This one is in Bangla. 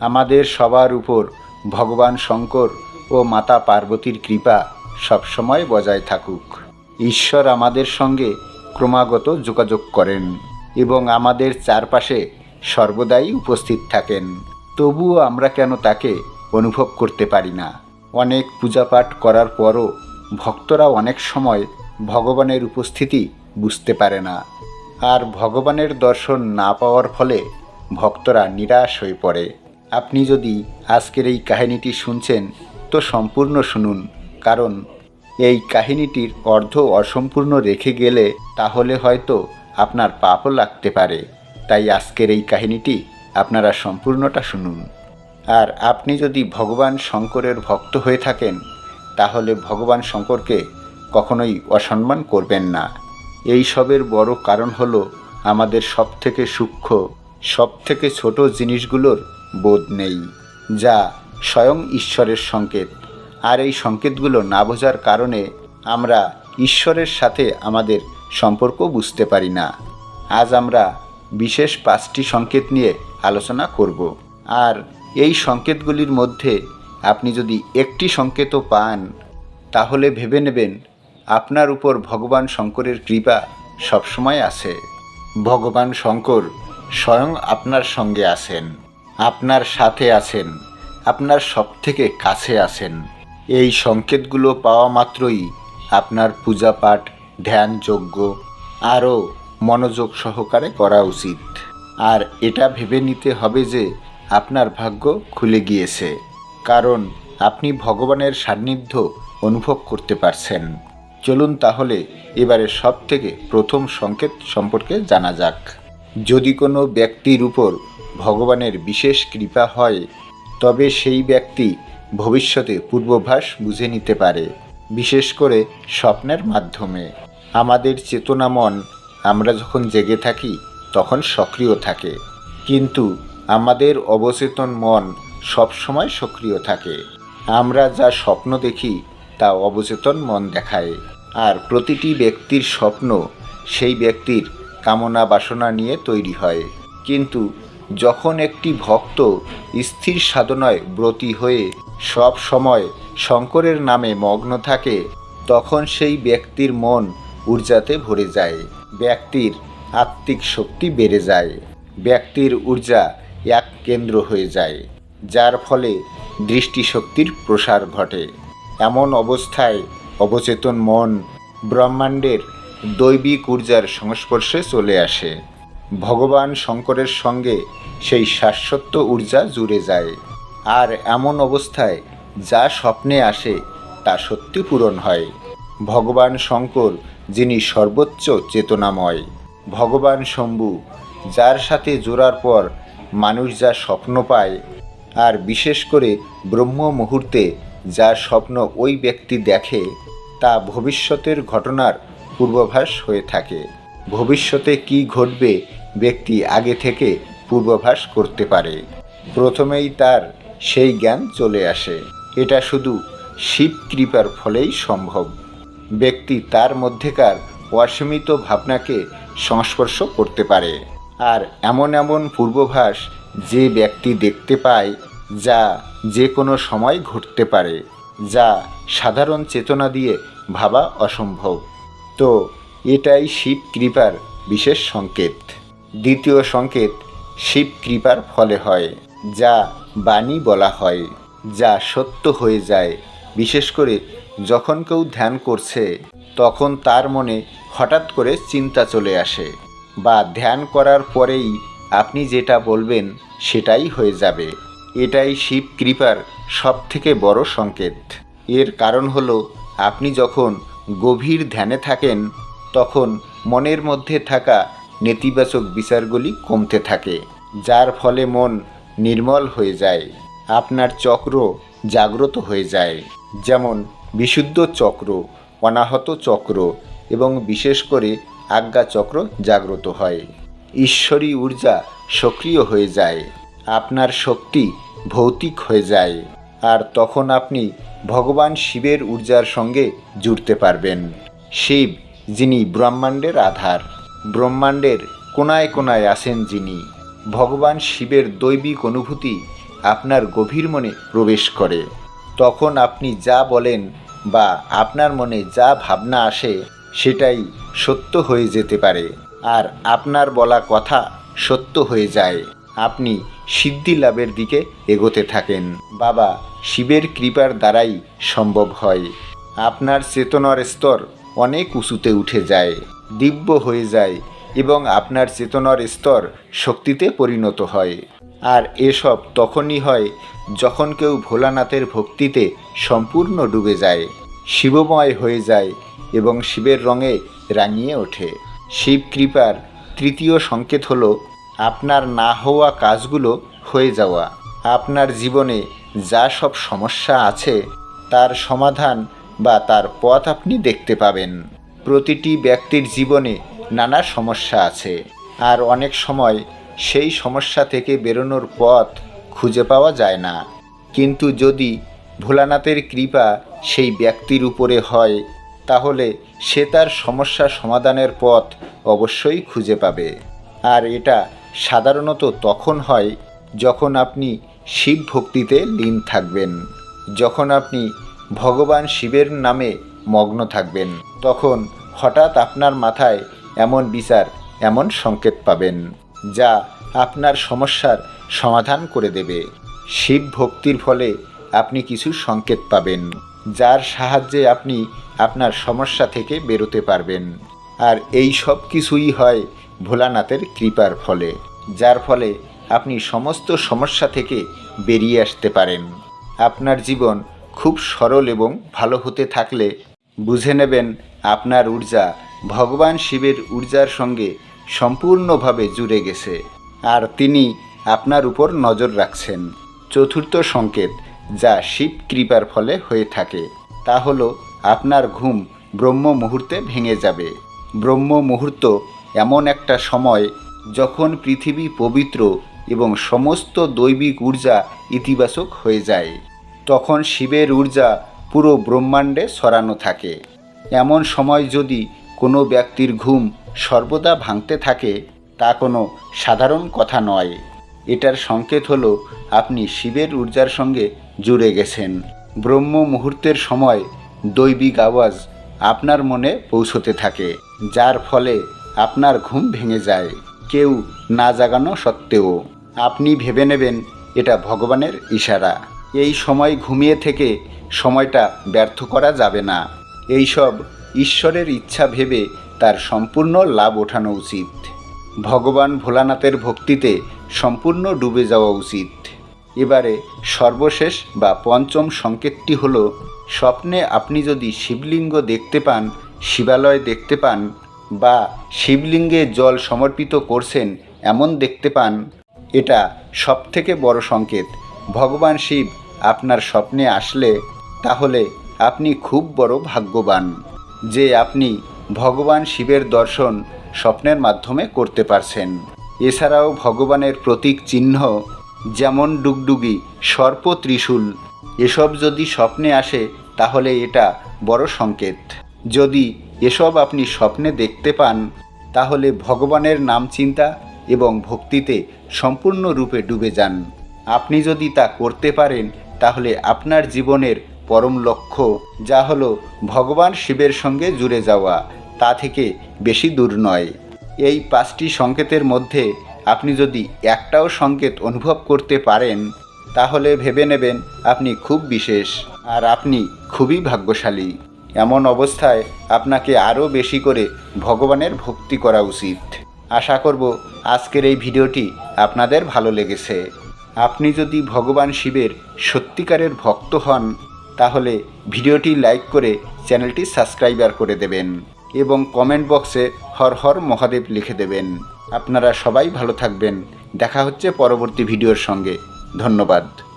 আমাদের সবার উপর ভগবান শঙ্কর ও মাতা পার্বতীর কৃপা সবসময় বজায় থাকুক। ঈশ্বর আমাদের সঙ্গে ক্রমাগত যোগাযোগ করেন এবং আমাদের চারপাশে সর্বদাই উপস্থিত থাকেন। তবুও আমরা কেন তাকে অনুভব করতে পারি না? অনেক পূজাপাঠ করার পরও ভক্তরা অনেক সময় ভগবানের উপস্থিতি বুঝতে পারে না। আর ভগবানের দর্শন না পাওয়ার ফলে ভক্তরা নিরাশ হয়ে পড়ে। আপনি যদি আজকের এই কাহিনীটি শুনছেন, তো সম্পূর্ণ শুনুন, কারণ এই কাহিনীটির অর্ধ অসম্পূর্ণ রেখে গেলে তাহলে হয়তো আপনার পাপও লাগতে পারে। তাই আজকের এই কাহিনীটি আপনারা সম্পূর্ণটা শুনুন। আর আপনি যদি ভগবান শঙ্করের ভক্ত হয়ে থাকেন, তাহলে ভগবান শঙ্করকে কখনোই অসম্মান করবেন না। এই সবের বড় কারণ হলো আমাদের সবথেকে সূক্ষ্ম, সবথেকে ছোট জিনিসগুলোর বোধ নেই, যা স্বয়ং ঈশ্বরের সংকেত। আর এই সংকেতগুলো না বোঝার কারণে আমরা ঈশ্বরের সাথে আমাদের সম্পর্ক বুঝতে পারি না। আজ আমরা বিশেষ পাঁচটি সংকেত নিয়ে আলোচনা করব। আর এই সংকেতগুলির মধ্যে আপনি যদি একটি সংকেতও পান, তাহলে ভেবে নেবেন আপনার উপর ভগবান শঙ্করের কৃপা সবসময় আছে। ভগবান শঙ্কর স্বয়ং আপনার সঙ্গে আছেন। আপনার সাথে আছেন, আপনার সব থেকে কাছে আছেন। এই সংকেতগুলো পাওয়া মাত্রই আপনার পূজা পাঠ ধ্যান আরও মনোযোগ সহকারে করা উচিত। আর এটা ভেবে নিতে হবে যে আপনার ভাগ্য খুলে গিয়েছে, কারণ আপনি ভগবানের সান্নিধ্য অনুভব করতে পারছেন। চলুন তাহলে এবারে সব থেকে প্রথম সংকেত সম্পর্কে জানা যাক। যদি কোনো ব্যক্তির উপর ভগবানের বিশেষ কৃপা হয়, তবে সেই ব্যক্তি ভবিষ্যতে পূর্বাভাস বুঝে নিতে পারে, বিশেষ করে স্বপ্নের মাধ্যমে। আমাদের চেতনা মন, আমরা যখন জেগে থাকি, তখন সক্রিয় থাকে। কিন্তু আমাদের অবচেতন মন সবসময় সক্রিয় থাকে। আমরা যা স্বপ্ন দেখি, তা অবচেতন মন দেখায়। আর প্রতিটি ব্যক্তির স্বপ্ন, সেই ব্যক্তির কামনা বাসনা নিয়ে তৈরি হয়। কিন্তু যখন একটি ভক্ত স্থির সাধনায় ব্রতী হয়ে সব সময় শঙ্করের নামে মগ্ন থাকে, তখন সেই ব্যক্তির মন ঊর্জাতে ভরে যায়। ব্যক্তির আত্মিক শক্তি বেড়ে যায়। ব্যক্তির ঊর্জা এক কেন্দ্র হয়ে যায়, যার ফলে দৃষ্টিশক্তির প্রসার ঘটে। এমন অবস্থায় অবচেতন মন ব্রহ্মাণ্ডের দৈবিক ঊর্জার সংস্পর্শে চলে আসে। ভগবান শঙ্করের সঙ্গে সেই শাশ্বত ঊর্জা জুড়ে যায়। আর এমন অবস্থায় যা স্বপ্নে আসে, তা সত্যি পূরণ হয়। ভগবান শঙ্কর, যিনি সর্বোচ্চ চেতনাময়, ভগবান শম্ভু, যার সাথে জোড়ার পর মানুষ যা স্বপ্ন পায়, আর বিশেষ করে ব্রহ্ম মুহূর্তে যা স্বপ্ন ওই ব্যক্তি দেখে, তা ভবিষ্যতের ঘটনার পূর্বাভাস হয়ে থাকে। ভবিষ্যতে কি ঘটবে ব্যক্তি আগে থেকে পূর্বাভাস করতে পারে। প্রথমেই তার সেই জ্ঞান চলে আসে। এটা শুধু শিব কৃপার ফলেই সম্ভব। ব্যক্তি তার মধ্যেকার অসীমিত ভাবনাকে সংস্পর্শ করতে পারে। আর এমন এমন পূর্বাভাস যে ব্যক্তি দেখতে পায় যা যে কোনো সময় ঘটতে পারে, যা সাধারণ চেতনা দিয়ে ভাবা অসম্ভব। তো এটাই শিব কৃপার বিশেষ সংকেত। দ্বিতীয় সংকেত, শিব কৃপার ফলে হয়, যা বাণী বলা হয়, যা সত্য হয়ে যায়। বিশেষ করে যখন কেউ ধ্যান করছে, তখন তার মনে হঠাৎ করে চিন্তা চলে আসে বা ধ্যান করার পরেই আপনি যেটা বলবেন সেটাই হয়ে যাবে। এটাই শিব কৃপার সব থেকে বড় সংকেত। এর কারণ হলো, আপনি যখন গভীর ধ্যানে থাকেন তখন মনের মধ্যে থাকা নেতিবাচক বিচারগুলি কমতে থাকে, যার ফলে মন নির্মল হয়ে যায়, আপনার চক্র জাগ্রত হয়ে যায়। যেমন বিশুদ্ধ চক্র, অনাহত চক্র এবং বিশেষ করে আজ্ঞা চক্র জাগ্রত হয়। ঈশ্বরী ঊর্জা সক্রিয় হয়ে যায়, আপনার শক্তি ভৌতিক হয়ে যায়, আর তখন আপনি ভগবান শিবের ঊর্জার সঙ্গে জুড়তে পারবেন। শিব যিনি ব্রহ্মাণ্ডের আধার। ব্রহ্মাণ্ডের কোনায় কোনায় আছেন যিনি। ভগবান শিবের দৈবিক অনুভূতি আপনার গভীর মনে প্রবেশ করে। তখন আপনি যা বলেন বা আপনার মনে যা ভাবনা আসে, সেটাই সত্য হয়ে যেতে পারে। আর আপনার বলা কথা সত্য হয়ে যায়। আপনি সিদ্ধি লাভের দিকে এগোতে থাকেন। বাবা, শিবের কৃপার দ্বারাই সম্ভব হয়। আপনার চেতনার স্তর অনেক উঁচুতে উঠে যায়, দিব্য হয়ে যায় এবং আপনার চেতনার স্তর শক্তিতে পরিণত হয়। আর এসব তখনই হয় যখন কেউ ভোলানাথের ভক্তিতে সম্পূর্ণ ডুবে যায়, শিবময় হয়ে যায় এবং শিবের রঙে রাঙিয়ে ওঠে। শিব কৃপার তৃতীয় সংকেত হলো আপনার না হওয়া কাজগুলো হয়ে যাওয়া। আপনার জীবনে যা সব সমস্যা আছে, তার সমাধান বা তার পথ আপনি দেখতে পাবেন। প্রতিটি ব্যক্তির জীবনে নানা সমস্যা আছে, আর অনেক সময় সেই সমস্যা থেকে বেরোনোর পথ খুঁজে পাওয়া যায় না। কিন্তু যদি ভোলানাথের কৃপা সেই ব্যক্তির উপরে হয়, তাহলে সে তার সমস্যা সমাধানের পথ অবশ্যই খুঁজে পাবে। আর এটা সাধারণত তখন হয় যখন আপনি শিব ভক্তিতে লীন থাকবেন, যখন আপনি ভগবান শিবের নামে মগ্ন থাকবেন। তখন হঠাৎ আপনার মাথায় এমন বিচার, এমন সংকেত পাবেন, যা আপনার সমস্যার সমাধান করে দেবে। শিব ভক্তির ফলে আপনি কিছু সংকেত পাবেন, যার সাহায্যে আপনি আপনার সমস্যা থেকে বেরোতে পারবেন। আর এই সব কিছুই হয় ভোলানাথের কৃপার ফলে, যার ফলে আপনি সমস্ত সমস্যা থেকে বেরিয়ে আসতে পারেন। আপনার জীবন খুব সরল এবং ভালো হতে থাকলে বুঝে নেবেন আপনার ঊর্জা ভগবান শিবের ঊর্জার সঙ্গে সম্পূর্ণভাবে জুড়ে গেছে। আর তিনি আপনার উপর নজর রাখছেন। চতুর্থ সংকেত যা শিব কৃপার ফলে হয়ে থাকে। তা হলো আপনার ঘুম ব্রহ্ম মুহূর্তে ভেঙে যাবে। ব্রহ্ম মুহূর্ত এমন একটা সময় যখন পৃথিবী পবিত্র এবং সমস্ত দৈবিক ঊর্জা ইতিবাচক হয়ে যায়। তখন শিবের ঊর্জা পুরো ব্রহ্মাণ্ডে ছড়ানো থাকে। এমন সময় যদি কোনো ব্যক্তির ঘুম সর্বদা ভাঙতে থাকে, তা কোনো সাধারণ কথা নয়। এটার সংকেত হলো, আপনি শিবের ঊর্জার সঙ্গে জুড়ে গেছেন। ব্রহ্ম মুহূর্তের সময় দৈবিক আওয়াজ আপনার মনে পৌঁছতে থাকে, যার ফলে আপনার ঘুম ভেঙে যায়। কেউ না জাগানো সত্ত্বেও। আপনি ভেবে নেবেন, এটা ভগবানের ইশারা। এই সময় ঘুমিয়ে থেকে সময়টা ব্যর্থ করা যাবে না। এইসব ঈশ্বরের ইচ্ছা ভেবে তার সম্পূর্ণ লাভ ওঠানো উচিত। ভগবান ভোলানাথের ভক্তিতে সম্পূর্ণ ডুবে যাওয়া উচিত। এবারে সর্বশেষ বা পঞ্চম সংকেতটি হল, স্বপ্নে আপনি যদি শিবলিঙ্গ দেখতে পান, শিবালয় দেখতে পান, বা শিবলিঙ্গে জল সমর্পিত করছেন এমন দেখতে পান, এটা সবথেকে বড় সংকেত। ভগবান শিব আপনার স্বপ্নে আসলে, তাহলে আপনি খুব বড় ভাগ্যবান। যে আপনি ভগবান শিবের দর্শন স্বপ্নের মাধ্যমে করতে পারছেন। এছাড়াও ভগবানের প্রতীক চিহ্ন, যেমন ডুগডুগি, সর্প ত্রিশূল, এসব যদি স্বপ্নে আসে, তাহলে এটা বড় সংকেত। যদি এসব আপনি স্বপ্নে দেখতে পান, তাহলে ভগবানের নাম চিন্তা এবং ভক্তিতে সম্পূর্ণরূপে ডুবে যান। আপনি যদি তা করতে পারেন তাহলে আপনার জীবনের পরম লক্ষ্য যা হলো ভগবান শিবের সঙ্গে জুড়ে যাওয়া, তা থেকে বেশি দূর নয়। এই পাঁচটি সংকেতের মধ্যে আপনি যদি একটাও সংকেত অনুভব করতে পারেন, তাহলে ভেবে নেবেন আপনি খুব বিশেষ আর আপনি খুবই ভাগ্যশালী। এমন অবস্থায় আপনাকে আরও বেশি করে ভগবানের ভক্তি করা উচিত। আশা করব আজকের এই ভিডিওটি আপনাদের ভালো লেগেছে। আপনি যদি ভগবান শিবের সত্যিকারের ভক্ত হন, তাহলে ভিডিওটি লাইক করে চ্যানেলটি সাবস্ক্রাইবার করে দেবেন এবং কমেন্ট বক্সে হর হর মহাদেব লিখে দেবেন। আপনারা সবাই ভালো থাকবেন। দেখা হচ্ছে পরবর্তী ভিডিওর সঙ্গে। ধন্যবাদ।